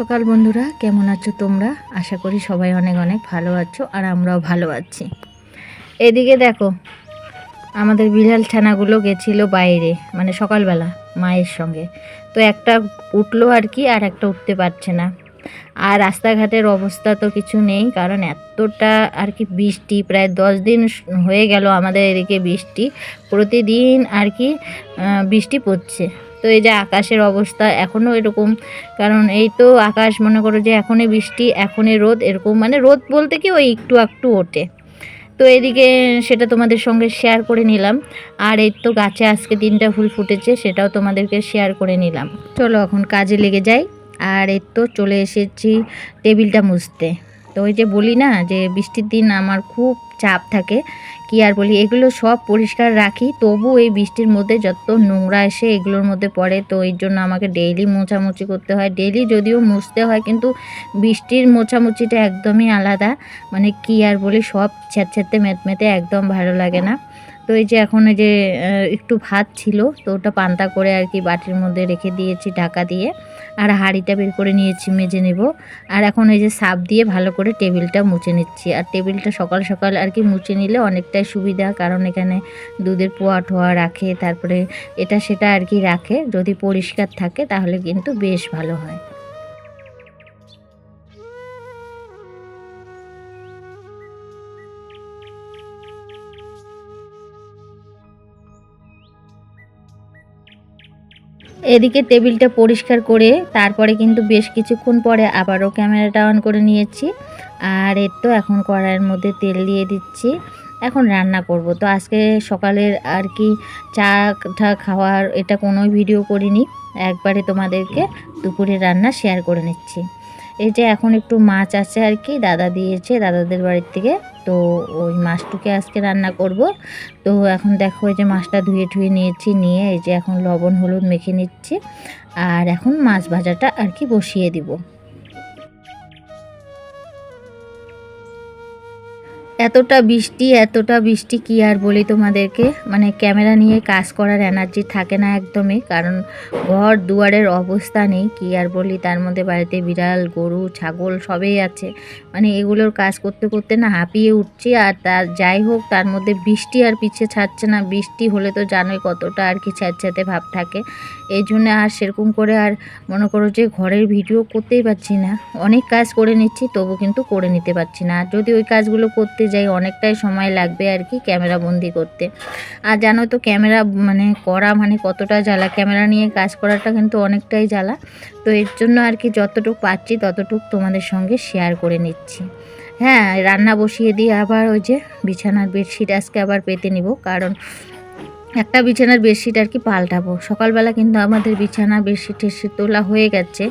সকাল বন্ধুরা, কেমন আছো তোমরা? আশা করি সবাই অনেক অনেক ভালো আছো আর আমরাও ভালো আছি। এদিকে দেখো, আমাদের বিড়াল ছানাগুলো গেছিল বাইরে মানে সকালবেলা মায়ের সঙ্গে। তো একটা উঠল আর কি, আর একটা উঠতে পারছে না। আর রাস্তাঘাটের অবস্থা তো কিছু নেই, কারণ এতটা আর কি বৃষ্টি, প্রায় দশ দিন হয়ে গেল আমাদের এদিকে বৃষ্টি। প্রতিদিন আর কি বৃষ্টি পড়ছে। তো এই যে আকাশের অবস্থা এখনও এরকম, কারণ এই তো আকাশ মনে করো যে এখনই বৃষ্টি, এখনই রোদ, এরকম মানে রোদ বলতে কি ওই একটু একটু ওঠে। তো এদিকে সেটা তোমাদের সঙ্গে শেয়ার করে নিলাম। আর এই তো গাছে আজকে তিনটা ফুল ফুটেছে, সেটাও তোমাদেরকে শেয়ার করে নিলাম। চলো এখন কাজে লেগে যাই। আর এই তো চলে এসেছি টেবিলটা মুছতে। তো ওই যে বলি না যে বৃষ্টির দিন আমার খুব চাপ থাকে। কি আর বলি, এগুলো সব পরিষ্কার রাখি। তবু এই বৃষ্টির মধ্যে যত নোংরা এসে এগুলোর মধ্যে পড়ে, তো এই জন্য আমাকে ডেইলি মোছামুছি করতে হয়। ডেইলি যদিও মুছতে হয়, কিন্তু বৃষ্টির মোছামুছিটা একদমই আলাদা। মানে কি আর বলি, সব ছ্যাঁতছ্যাঁতে মেতমেতে একদম ভালো লাগে না। তো এই যে এখন যে একটু ভাত ছিল, তো ওটা পান্তা করে আর কি বাটির মধ্যে রেখে দিয়েছি ঢাকা দিয়ে। আর হাঁড়িটা বের করে নিয়েছি, মেজে নেব। আর এখন এই যে সাপ দিয়ে ভালো করে টেবিলটা মুছে নিচ্ছি। আর টেবিলটা সকাল সকাল আর কি মুছে নিলে অনেকটাই সুবিধা, কারণ এখানে দুধের পোয়া টোয়া রাখে, তারপরে এটা সেটা আর কি রাখে। যদি পরিষ্কার থাকে তাহলে কিন্তু বেশ ভালো হয়। এদিকে টেবিলটা পরিষ্কার করে তারপরে কিন্তু বেশ কিছুক্ষণ পরে আবারও ক্যামেরাটা অন করে নিয়েছি। আর এর তো এখন কড়াইয়ের মধ্যে তেল দিয়ে দিচ্ছি। এখন রান্না করব। তো আজকে সকালের আর কি চা ঠা খাওয়ার এটা কোনো ভিডিও করিনি। একবারে তোমাদেরকে দুপুরে রান্না শেয়ার করে নিচ্ছি। এই যে এখন একটু মাছ আছে আর কি, দাদা দিয়েছে দাদাদের বাড়ির থেকে। তো ওই মাছটুকে আজকে রান্না করব। তো এখন দেখো এই যে মাছটা ধুয়ে ধুয়ে নিয়েছি, নিয়ে এই যে এখন লবণ, হলুদ মেখে নিচ্ছি। আর এখন মাছ ভাজাটা আর কি বসিয়ে দিব। এতটা বৃষ্টি এতটা বৃষ্টি কি আর বলি তোমাদেরকে? মানে ক্যামেরা নিয়ে কাজ করার এনার্জি থাকে না একদমই, কারণ ঘর দুয়ারের অবস্থা নেই, কি আর বলি? তার মধ্যে বাড়িতে বিড়াল, গরু, ছাগল সবই আছে। মানে এগুলোর কাজ করতে করতে না হাঁপিয়ে উঠছি, আর তার যাই হোক, তার মধ্যে বৃষ্টি আর পিছিয়ে ছাড়ছে না। বৃষ্টি হলে তো জানোই কতটা আর কি ছ্যাঁতছ্যাঁতে ভাব থাকে। এই জন্য আর সেরকম করে আর মনে করো যে ঘরের ভিডিও করতেই পারছি না। অনেক কাজ করে নিচ্ছি, তবু কিন্তু করে নিতে পারছি না। আর যদি ওই কাজগুলো করতে যাই অনেকটাই সময় লাগবে আর কি ক্যামেরা বন্দি করতে। আর জানো তো ক্যামেরা মানে করা মানে কতটা জ্বালা, ক্যামেরা নিয়ে কাজ করাটা কিন্তু অনেকটাই জ্বালা। তো এর জন্য আর কি যতটুকু পাচ্ছি ততটুকু তোমাদের সঙ্গে শেয়ার করে নিচ্ছি। হ্যাঁ রান্না বসিয়ে দিয়ে আবার ওই যে বিছানার বেডশিট আজকে আবার পেতে নিব, কারণ একটা বিছানার বেডশিট আর কি পাল্টাবো। সকালবেলা কিন্তু আমাদের বিছানা বেডশিট টেডশিট তোলা হয়ে গেছে।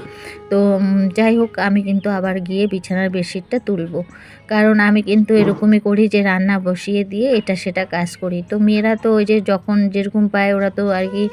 তো যাই হোক, আমি কিন্তু আবার গিয়ে বিছানার বেডশিটটা তুলবো। কারণ আমি কিন্তু এরকমই করি যে রান্না বসিয়ে দিয়ে এটা সেটা কাজ করি। তো মেয়েরা তো ওই যে যখন যেরকম পায় ওরা তো আর কি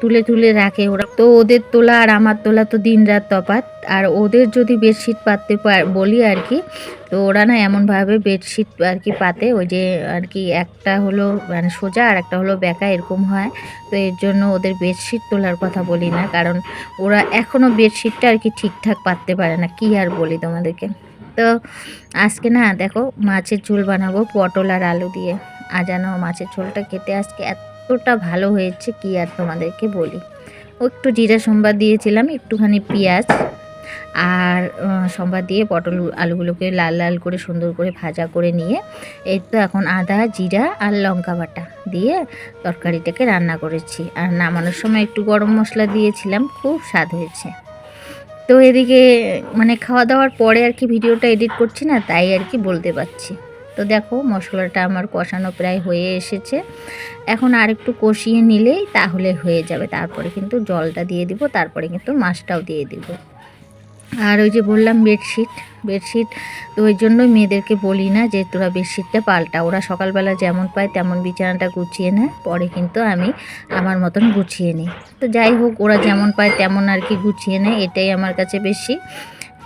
তুলে তুলে রাখে ওরা। তো ওদের তোলা আর আমার তোলা তো দিন রাত তফাৎ। আর ওদের যদি বেডশিট পাততে পার- বলি আর কি তো ওরা না এমনভাবে বেডশিট আর কি পাতে, ওই যে আর কি একটা হলো মানে সোজা আর একটা হলো বেঁকা, এরকম হয়। তো এর জন্য ওদের বেডশিট তোলার কথা বলি না, কারণ ওরা এখনও বেডশিটটা আর কি ঠিকঠাক পাততে পারে না, কি আর বলি তোমাদেরকে। তো আজকে না, দেখো মাছের ঝোল বানাবো পটল আর আলু দিয়ে। আর যেন মাছের ঝোলটা খেতে আজকে এতটা ভালো হয়েছে কি আর তোমাদেরকে বলি। একটু জিরা সম্বাদ দিয়েছিলাম, একটুখানি পেঁয়াজ আর সম্বাদ দিয়ে পটল আলুগুলোকে লাল লাল করে সুন্দর করে ভাজা করে নিয়ে, এই তো এখন আদা, জিরা আর লঙ্কা বাটা দিয়ে তরকারিটাকে রান্না করেছি। আর নামানোর সময় একটু গরম মশলা দিয়েছিলাম, খুব স্বাদ হয়েছে। তো এদিকে মানে খাওয়া দাওয়ার পরে আর কি ভিডিওটা এডিট করছি না, তাই আর কি বলতে পারছি। তো দেখো, মশলাটা আমার কষানো প্রায় হয়ে এসেছে। এখন আর একটু কষিয়ে নিলেই তাহলে হয়ে যাবে। তারপরে কিন্তু জলটা দিয়ে দিব, তারপরে কিন্তু মাছটাও দিয়ে দিব। আর ওই যে বললাম বেডশিট বেডশিট, তো ওই জন্যই মেয়েদেরকে বলি না যে তোরা বেডশিটটা পাল্টা। ওরা সকালবেলা যেমন পায় তেমন বিছানাটা গুছিয়ে নেয়, পরে কিন্তু আমি আমার মতন গুছিয়ে নিই। তো যাই হোক, ওরা যেমন পায় তেমন আর কি গুছিয়ে নেয়, এটাই আমার কাছে বেশি।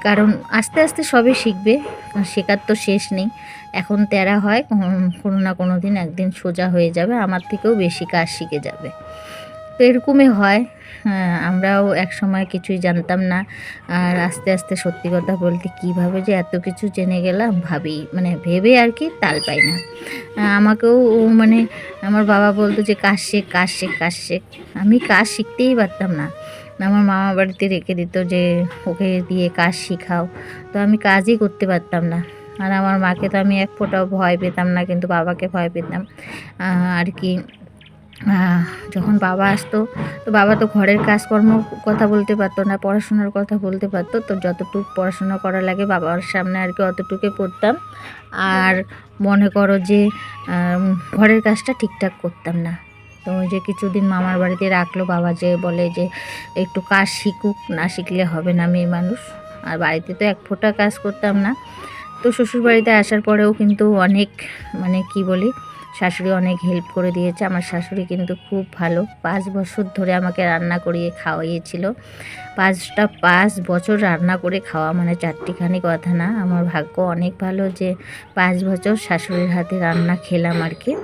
কারণ আস্তে আস্তে সবে শিখবে শেখার তো শেষ নেই। এখন তেরা হয় কোনো- কোনো না কোনো দিন একদিন সোজা হয়ে যাবে, আমার থেকেও বেশি কাজ শিখে যাবে। তো এরকমই হয়। হ্যাঁ আমরাও এক সময় কিছুই জানতাম না। আর আস্তে আস্তে সত্যি কথা বলতে কীভাবে যে এত কিছু জেনে গেলাম ভাবি মানে ভেবে আর কি তাল পাই না। আমাকেও মানে আমার বাবা বলতো যে, কাজ শেখ কাজ শেখ কাজ শেখ। আমি কাজ শিখতেই পারতাম না। আমার মামা বাড়িতে রেখে দিত যে, ওকে দিয়ে কাজ শেখাও। তো আমি কাজই করতে পারতাম না। আর আমার মাকে তো আমি এক ফোঁটাও ভয় পেতাম না, কিন্তু বাবাকে ভয় পেতাম। আর কি যখন বাবা আসতো, তো বাবা তো ঘরের কাজকর্ম কথা বলতে পারতো না, পড়াশোনার কথা বলতে পারতো, তো যতটুকু পড়াশোনা করা লাগে বাবার সামনে আর কি অতটুকুই পড়তাম। আর মনে করো যে ঘরের কাজটা ঠিকঠাক করতাম না। তো ওই যে কিছুদিন মামার বাড়িতে রাখল, বাবা যে বলে যে, একটু কাজ শিখুক, না শিখলে হবে না মেয়ে মানুষ। আর বাড়িতে তো এক ফোঁটা কাজ করতাম না। তো শ্বশুরবাড়িতে আসার পরেও কিন্তু অনেক মানে কি বলি শাশুড়ি অনেক হেল্প করে দিয়েছে। আমার শাশুড়ি কিন্তু খুব ভালো। পাঁচ বছর ধরে আমাকে রান্না করিয়ে খাওয়াইয়েছিল। পাঁচটা, পাঁচ বছর রান্না করে খাওয়া মানে চারটিখানি কথা না। আমার ভাগ্য অনেক ভালো যে পাঁচ বছর শাশুড়ির হাতে রান্না খেলাম আর কি।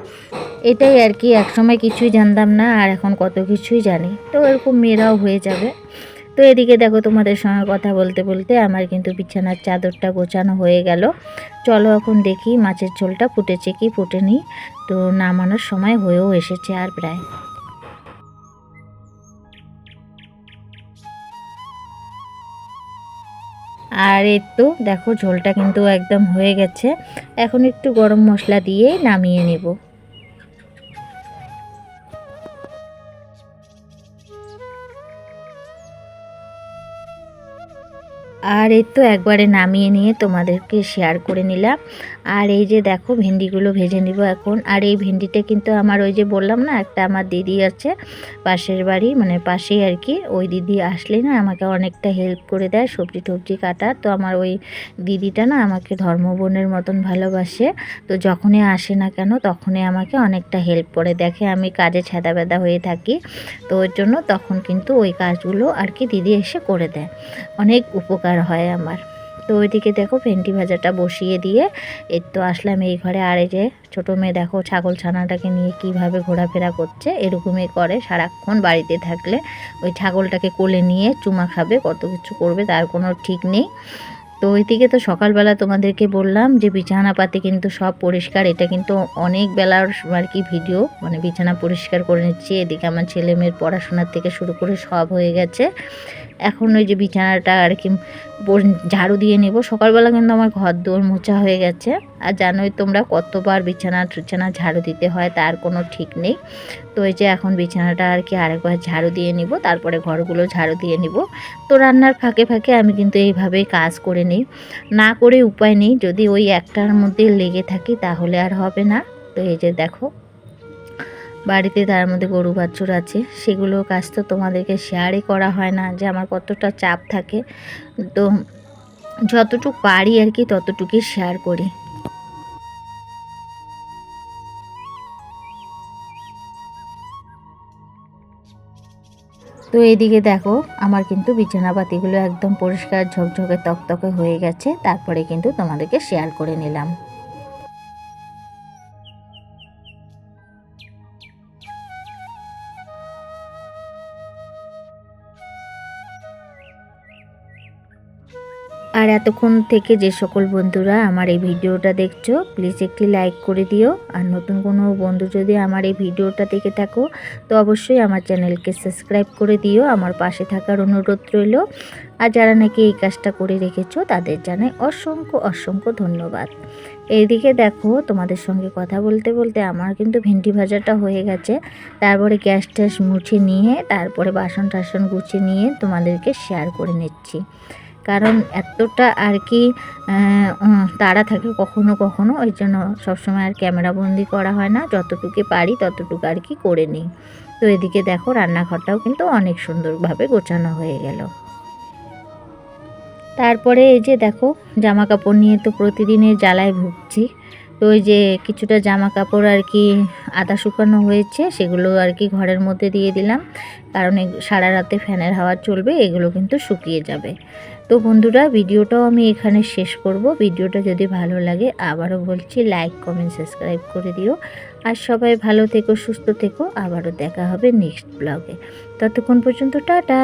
এটাই আর কি। একসময় কিছুই জানতাম না আর এখন কত কিছুই জানি। তো এরকম মেয়েরাও হয়ে যাবে। তো এদিকে দেখো তোমাদের সঙ্গে কথা বলতে বলতে আমার কিন্তু বিছানার চাদরটা গোছানো হয়ে গেল। চলো এখন দেখি মাছের ঝোলটা ফুটেছে কি ফুটেনি। তো নামানোর সময় হয়েও এসেছে আর প্রায়। আর এই তো দেখো ঝোলটা কিন্তু একদম হয়ে গেছে। এখন একটু গরম মশলা দিয়ে নামিয়ে নেব। আর এই তো একবারে নামিয়ে নিয়ে তোমাদেরকে শেয়ার করে নিলাম। আর এই যে দেখো ভেন্ডিগুলো ভেজে নিব এখন। আর এই ভেন্ডিটা কিন্তু আমার ওই যে বললাম না, একটা আমার দিদি আছে, পাশের বাড়ি মানে পাশেই আর কি। ওই দিদি আসলে না আমাকে অনেকটা হেল্প করে দেয় সবজি টবজি কাটা। তো আমার ওই দিদিটা না আমাকে ধর্মবোনের মতন ভালোবাসে। তো যখনই আসে না কেন, তখনই আমাকে অনেকটা হেল্প করে। দেখে আমি কাজে ছেদা বেদা হয়ে থাকি। তো ওর জন্য তখন কিন্তু ওই কাজগুলো আর কি দিদি এসে করে দেয়। অনেক উপকার হয় আমার। তো ওইদিকে দেখো ভেন্ডি ভাজাটা বসিয়ে দিয়ে এর তো আসলাম এই ঘরে। আর এই যে ছোটো মেয়ে দেখো ছাগল ছানাটাকে নিয়ে কীভাবে ঘোরাফেরা করছে, এরকমই করে সারাক্ষণ বাড়িতে থাকলে। ওই ছাগলটাকে কোলে নিয়ে চুমা খাবে, কত কিছু করবে, তার কোনো ঠিক নেই। তো ওইদিকে তো সকালবেলা তোমাদেরকে বললাম যে বিছানা পাতি কিন্তু সব পরিষ্কার। এটা কিন্তু অনেক বেলার আর কি ভিডিও মানে বিছানা পরিষ্কার করে নিচ্ছি। এদিকে আমার ছেলে মেয়ের পড়াশোনার থেকে শুরু করে সব হয়ে গেছে। এখন ওই যে বিছানাটা আর কি ঝাড়ু দিয়ে নেব। সকালবেলা কিন্তু আমার ঘর দৌড় মোছা হয়ে গেছে। আর জানোই তোমরা কতবার বিছানা টিছানা ঝাড়ু দিতে হয়, তার কোনো ঠিক নেই। তো এই যে এখন বিছানাটা আর কি আরেকবার ঝাড়ু দিয়ে নিব, তারপরে ঘরগুলো ঝাড়ু দিয়ে নিব। তো রান্নার ফাঁকে ফাঁকে আমি কিন্তু এইভাবেই কাজ করে নিই। না করে উপায় নেই, যদি ওই একটার মধ্যে লেগে থাকি তাহলে আর হবে না। তো এই যে দেখো। বাড়িতে তার মধ্যে গরু বাছুর আছে, সেগুলো কাজ তো তোমাদেরকে শেয়ারই করা হয় না যে আমার কতটা চাপ থাকে। তো যতটুকু পারি আর কি ততটুকুই শেয়ার করি। তো এদিকে দেখো, আমার কিন্তু বিছানাপাতিগুলো একদম পরিষ্কার ঝকঝকে তকতকে হয়ে গেছে, তারপরে কিন্তু তোমাদেরকে শেয়ার করে নিলাম। আর এতক্ষণ থেকে যে সকল বন্ধুরা আমার এই ভিডিওটা দেখছ প্লিজ একটি লাইক করে দিও। আর নতুন কোনো বন্ধু যদি আমার এই ভিডিওটা দেখে থাকো, তো অবশ্যই আমার চ্যানেলকে সাবস্ক্রাইব করে দিও। আমার পাশে থাকার অনুরোধ রইল। আর যারা নাকি এই কাজটা করে রেখেছো, তাদের জানাই অসংখ্য অসংখ্য ধন্যবাদ। এইদিকে দেখো, তোমাদের সঙ্গে কথা বলতে বলতে আমার কিন্তু ভেন্ডি ভাজাটা হয়ে গেছে। তারপরে গ্যাস ট্যাস মুছে নিয়ে, তারপরে বাসন টাসন গুছিয়ে নিয়ে তোমাদেরকে শেয়ার করে নিচ্ছি। কারণ এতটা আর কি তাড়া থাকে কখনো কখনো, ওই জন্য সবসময় আর ক্যামেরাবন্দি করা হয় না। যতটুকু পারি ততটুকু আর কি করে নিই। তো এদিকে দেখো রান্নাঘরটাও কিন্তু অনেক সুন্দরভাবে গোছানো হয়ে গেল। তারপরে এই যে দেখো জামা কাপড় নিয়ে তো প্রতিদিনের জ্বালায় ভুগছি। তো ওই যে কিছুটা জামা কাপড় আর কি আদা শুকানো হয়েছে, সেগুলো আর কি ঘরের মধ্যে দিয়ে দিলাম। কারণ সারা রাতে ফ্যানের হাওয়া চলবে, এগুলো কিন্তু শুকিয়ে যাবে। তো বন্ধুরা, ভিডিওটাও আমি এখানে শেষ করব। ভিডিওটা যদি ভালো লাগে, আবারও বলছি লাইক কমেন্ট সাবস্ক্রাইব করে দিও। আর সবাই ভালো থেকো, সুস্থ থেকো। আবারও দেখা হবে নেক্সট ব্লগে ততক্ষণ পর্যন্ত, টাটা!